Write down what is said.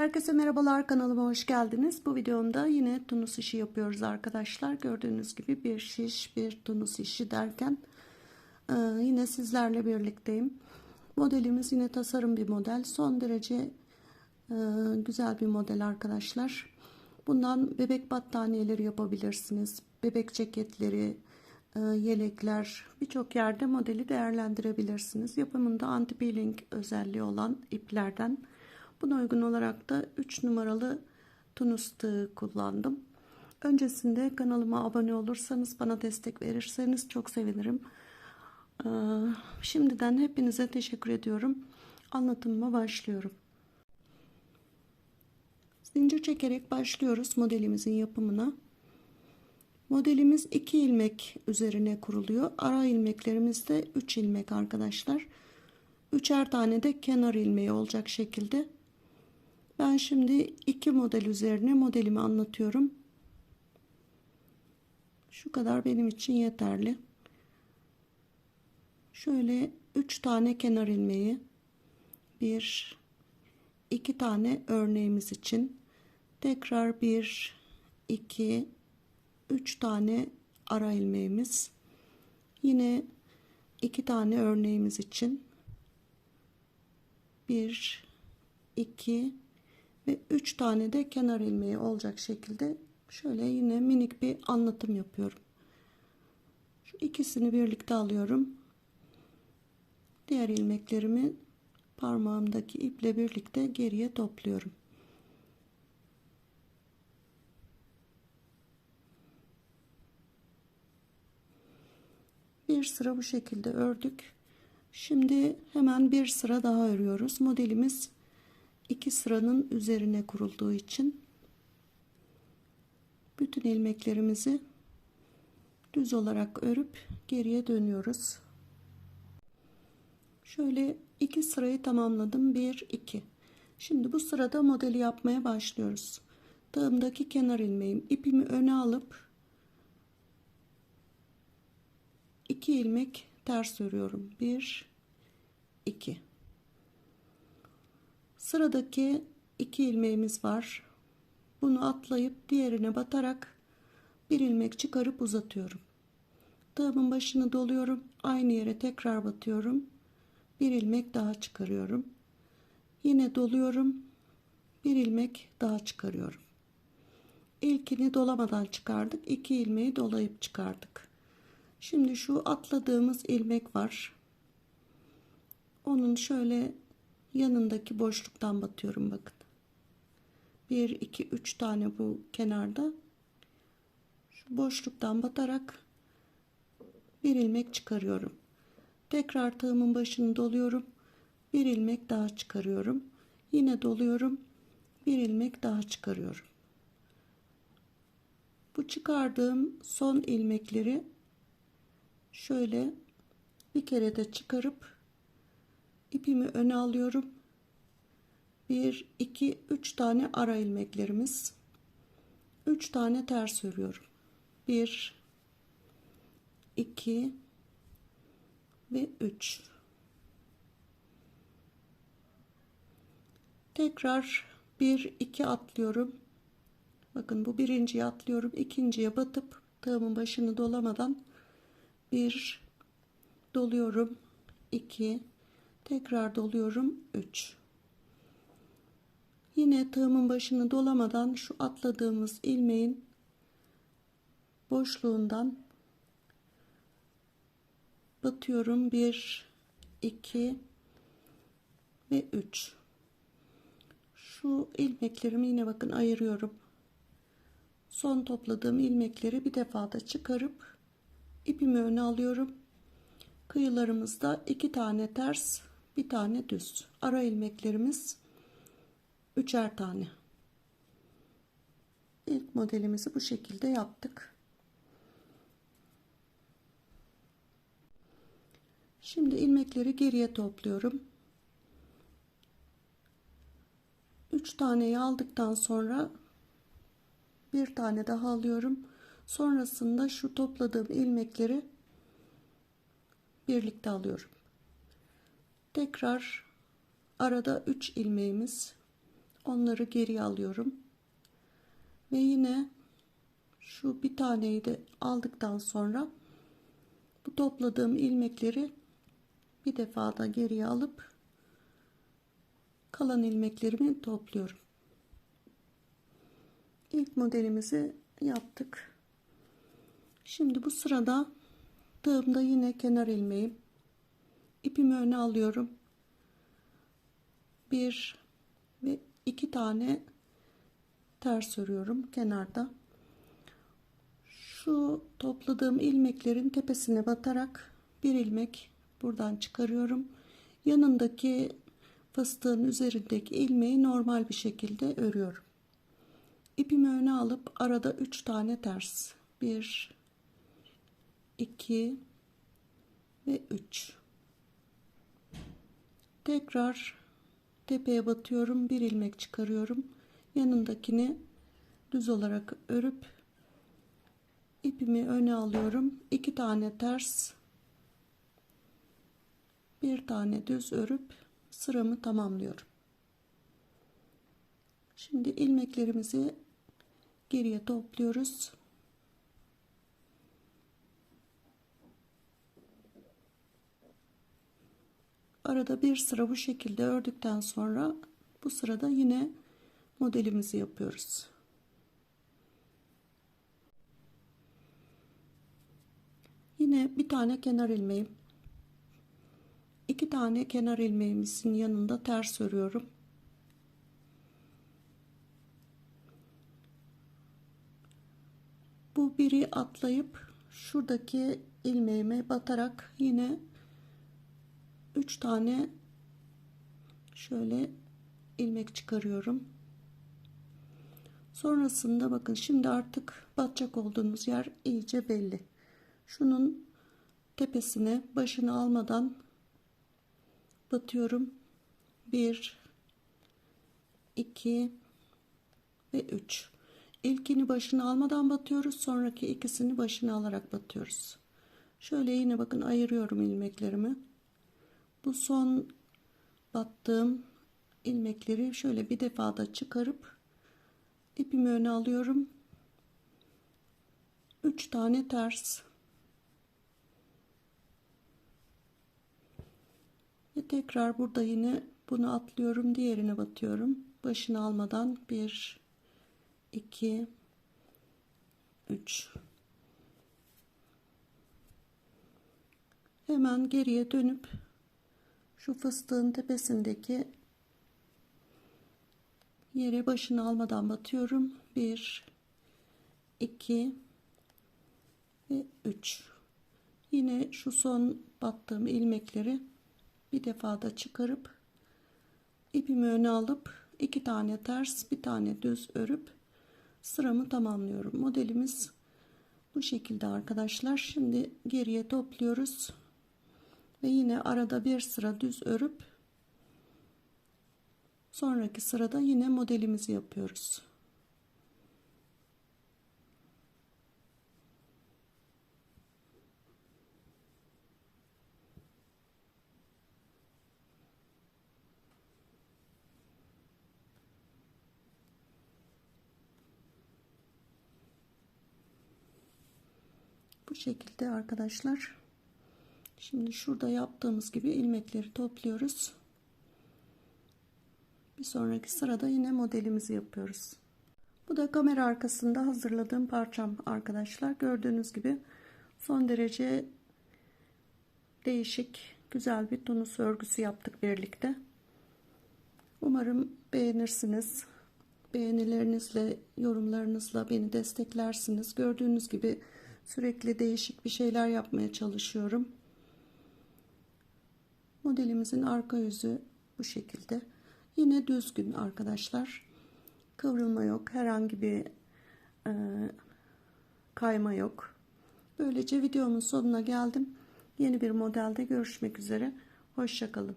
Herkese merhabalar kanalıma hoş geldiniz. Bu videomda yine tunus işi yapıyoruz arkadaşlar. Gördüğünüz gibi bir şiş bir tunus işi derken e, yine sizlerle birlikteyim. Modelimiz yine tasarım bir model. Son derece e, güzel bir model arkadaşlar. Bundan bebek battaniyeleri yapabilirsiniz. Bebek ceketleri, e, yelekler birçok yerde modeli değerlendirebilirsiniz. Yapımında anti peeling özelliği olan iplerden Buna uygun olarak da 3 numaralı tunus tığı kullandım. Öncesinde kanalıma abone olursanız bana destek verirseniz çok sevinirim. Ee, şimdiden hepinize teşekkür ediyorum. Anlatımıma başlıyorum. Zincir çekerek başlıyoruz modelimizin yapımına. Modelimiz 2 ilmek üzerine kuruluyor. Ara ilmeklerimiz de 3 ilmek arkadaşlar. Üçer tane de kenar ilmeği olacak şekilde ben şimdi iki model üzerine modelimi anlatıyorum. Şu kadar benim için yeterli. Şöyle üç tane kenar ilmeği, bir, iki tane örneğimiz için tekrar bir, iki, üç tane ara ilmeğimiz, yine iki tane örneğimiz için bir, iki ve 3 tane de kenar ilmeği olacak şekilde şöyle yine minik bir anlatım yapıyorum. Şu ikisini birlikte alıyorum. Diğer ilmeklerimi parmağımdaki iple birlikte geriye topluyorum. Bir sıra bu şekilde ördük. Şimdi hemen bir sıra daha örüyoruz. Modelimiz iki sıranın üzerine kurulduğu için bütün ilmeklerimizi düz olarak örüp geriye dönüyoruz. Şöyle iki sırayı tamamladım. 1 2. Şimdi bu sırada modeli yapmaya başlıyoruz. Tığımdaki kenar ilmeğim ipimi öne alıp 2 ilmek ters örüyorum. 1 2 Sıradaki iki ilmeğimiz var. Bunu atlayıp diğerine batarak bir ilmek çıkarıp uzatıyorum. Tığımın başını doluyorum. Aynı yere tekrar batıyorum. Bir ilmek daha çıkarıyorum. Yine doluyorum. Bir ilmek daha çıkarıyorum. İlkini dolamadan çıkardık. İki ilmeği dolayıp çıkardık. Şimdi şu atladığımız ilmek var. Onun şöyle yanındaki boşluktan batıyorum bakın. 1 2 3 tane bu kenarda. Şu boşluktan batarak bir ilmek çıkarıyorum. Tekrar tığımın başını doluyorum. Bir ilmek daha çıkarıyorum. Yine doluyorum. Bir ilmek daha çıkarıyorum. Bu çıkardığım son ilmekleri şöyle bir kere de çıkarıp ipimi öne alıyorum. 1 2 3 tane ara ilmeklerimiz. 3 tane ters örüyorum. 1 2 ve 3 tekrar 1 2 atlıyorum. Bakın bu birinciye atlıyorum. İkinciye batıp tığımın başını dolamadan 1 doluyorum. 2 tekrar doluyorum. 3 yine tığımın başını dolamadan şu atladığımız ilmeğin boşluğundan batıyorum. 1 2 ve 3 şu ilmeklerimi yine bakın ayırıyorum. Son topladığım ilmekleri bir defada çıkarıp ipimi öne alıyorum. Kıyılarımızda iki tane ters bir tane düz. Ara ilmeklerimiz üçer tane. İlk modelimizi bu şekilde yaptık. Şimdi ilmekleri geriye topluyorum. 3 taneyi aldıktan sonra bir tane daha alıyorum. Sonrasında şu topladığım ilmekleri birlikte alıyorum tekrar arada 3 ilmeğimiz onları geriye alıyorum. Ve yine şu bir taneyi de aldıktan sonra bu topladığım ilmekleri bir defa da geriye alıp kalan ilmeklerimi topluyorum. İlk modelimizi yaptık. Şimdi bu sırada tığımda yine kenar ilmeğim. İpimi öne alıyorum. Bir ve iki tane ters örüyorum kenarda. Şu topladığım ilmeklerin tepesine batarak bir ilmek buradan çıkarıyorum. Yanındaki fıstığın üzerindeki ilmeği normal bir şekilde örüyorum. İpimi öne alıp arada 3 tane ters. 1 2 ve 3. Tekrar tepeye batıyorum. Bir ilmek çıkarıyorum. Yanındakini düz olarak örüp ipimi öne alıyorum. 2 tane ters bir tane düz örüp sıramı tamamlıyorum. Şimdi ilmeklerimizi geriye topluyoruz. Arada bir sıra bu şekilde ördükten sonra bu sırada yine modelimizi yapıyoruz. Yine bir tane kenar ilmeğim. iki tane kenar ilmeğimizin yanında ters örüyorum. Bu biri atlayıp şuradaki ilmeğime batarak yine 3 tane şöyle ilmek çıkarıyorum. Sonrasında bakın şimdi artık batacak olduğumuz yer iyice belli. Şunun tepesine başını almadan batıyorum. 1 2 ve 3. İlkini başına almadan batıyoruz. Sonraki ikisini başına alarak batıyoruz. Şöyle yine bakın ayırıyorum ilmeklerimi. Bu son battığım ilmekleri şöyle bir defada çıkarıp ipimi öne alıyorum. 3 tane ters. Ve tekrar burada yine bunu atlıyorum diğerine batıyorum. Başını almadan 1 2 3 hemen geriye dönüp şu fıstığın tepesindeki yere başını almadan batıyorum. 1 2 ve 3 yine şu son battığım ilmekleri bir defada çıkarıp ipimi öne alıp iki tane ters bir tane düz örüp sıramı tamamlıyorum. Modelimiz bu şekilde arkadaşlar. Şimdi geriye topluyoruz ve yine arada bir sıra düz örüp sonraki sırada yine modelimizi yapıyoruz. Bu şekilde arkadaşlar şimdi şurada yaptığımız gibi ilmekleri topluyoruz. Bir sonraki sırada yine modelimizi yapıyoruz. Bu da kamera arkasında hazırladığım parçam arkadaşlar. Gördüğünüz gibi son derece değişik güzel bir tunus örgüsü yaptık birlikte. Umarım beğenirsiniz. Beğenilerinizle yorumlarınızla beni desteklersiniz. Gördüğünüz gibi Sürekli değişik bir şeyler yapmaya çalışıyorum. Modelimizin arka yüzü bu şekilde. Yine düzgün arkadaşlar. Kıvrılma yok. Herhangi bir e, kayma yok. Böylece videomun sonuna geldim. Yeni bir modelde görüşmek üzere. Hoşçakalın.